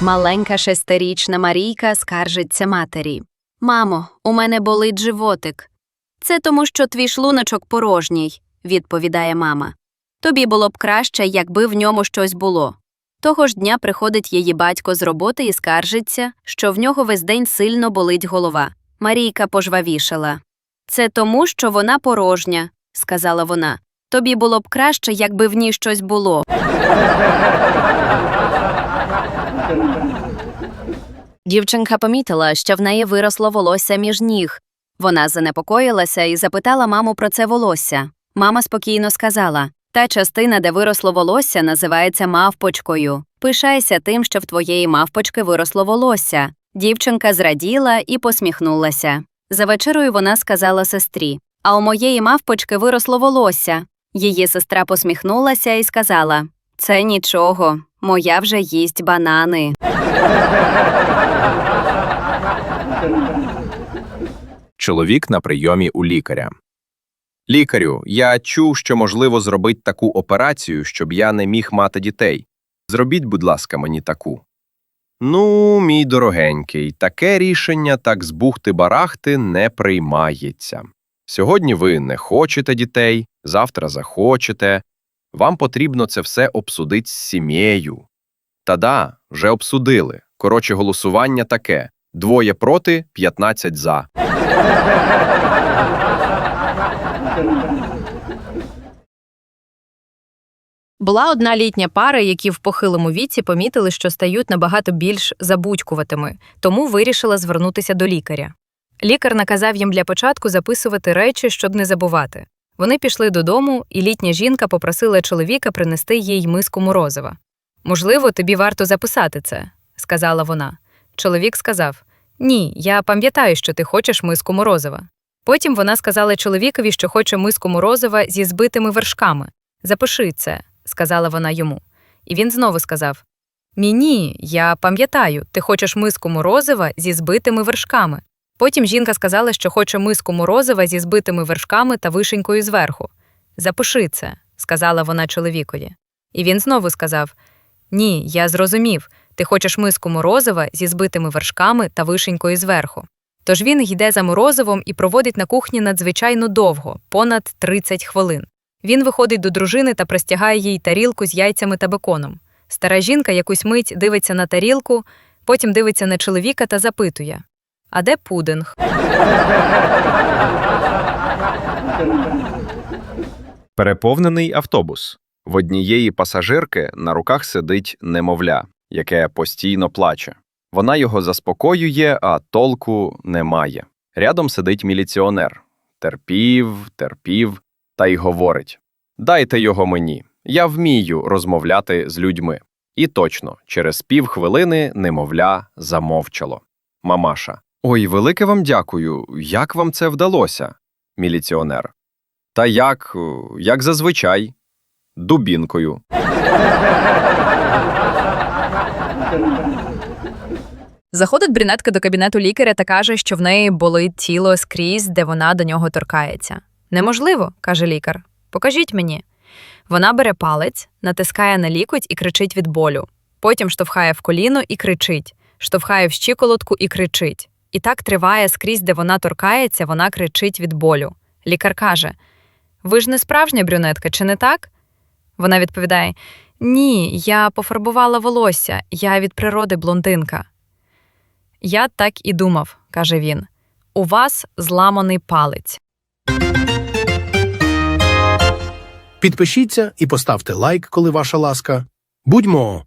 Маленька шестирічна Марійка скаржиться матері. Мамо, у мене болить животик. Це тому, що твій шлуночок порожній, відповідає мама. Тобі було б краще, якби в ньому щось було. Того ж дня приходить її батько з роботи і скаржиться, що в нього весь день сильно болить голова. Марійка пожвавішала. Це тому, що вона порожня, сказала вона. Тобі було б краще, якби в ній щось було. Дівчинка помітила, що в неї виросло волосся між ніг. Вона занепокоїлася і запитала маму про це волосся. Мама спокійно сказала: та частина, де виросло волосся, називається мавпочкою. Пишайся тим, що в твоєї мавпочки виросло волосся. Дівчинка зраділа і посміхнулася. За вечерою вона сказала сестрі: А у моєї мавпочки виросло волосся. Її сестра посміхнулася і сказала: Це нічого, моя вже їсть банани. Чоловік на прийомі у лікаря. Лікарю, я чув, що можливо зробити таку операцію, щоб я не міг мати дітей. Зробіть, будь ласка, мені таку. Ну, мій дорогенький, таке рішення так збухти барахти не приймається. Сьогодні ви не хочете дітей, завтра захочете. Вам потрібно це все обсудити з сім'єю. Та да, вже обсудили. Коротше, голосування таке: двоє проти, 15 за. Була одна літня пара, які в похилому віці помітили, що стають набагато більш забудькуватими, тому вирішила звернутися до лікаря. Лікар наказав їм для початку записувати речі, щоб не забувати. Вони пішли додому, і літня жінка попросила чоловіка принести їй миску морозива. Можливо, тобі варто записати це, сказала вона. Чоловік сказав: Ні, я пам'ятаю, що ти хочеш миску морозива. Потім вона сказала чоловікові, що хоче миску морозива зі збитими вершками. Запиши це, сказала вона йому. І він знову сказав: Ні, ні, я пам'ятаю, ти хочеш миску морозива зі збитими вершками. Потім жінка сказала, що хоче миску морозива зі збитими вершками та вишенькою зверху. Запиши це, сказала вона чоловікові. І він знову сказав: Ні, я зрозумів, ти хочеш миску морозива зі збитими вершками та вишенькою зверху. Тож він йде за морозивом і проводить на кухні надзвичайно довго, понад 30 хвилин. Він виходить до дружини та простягає їй тарілку з яйцями та беконом. Стара жінка якусь мить дивиться на тарілку, потім дивиться на чоловіка та запитує: А де пудинг? Переповнений автобус. В однієї пасажирки на руках сидить немовля, яке постійно плаче. Вона його заспокоює, а толку немає. Рядом сидить міліціонер. Терпів, терпів, та й говорить: Дайте його мені. Я вмію розмовляти з людьми. І точно, через півхвилини немовля замовчало. Мамаша. Ой, велике вам дякую. Як вам це вдалося? Міліціонер. Та як, е, як зазвичай, дубінкою. Заходить брюнетка до кабінету лікаря та каже, що в неї болить тіло скрізь, де вона до нього торкається. Неможливо, каже лікар. Покажіть мені. Вона бере палець, натискає на лікоть і кричить від болю. Потім штовхає в коліно і кричить, штовхає в щиколотку і кричить. І так триває скрізь, де вона торкається, вона кричить від болю. Лікар каже: Ви ж не справжня брюнетка, чи не так? Вона відповідає: Ні, я пофарбувала волосся, я від природи блондинка. Я так і думав, каже він. У вас зламаний палець. Підпишіться і поставте лайк, коли ваша ласка. Будьмо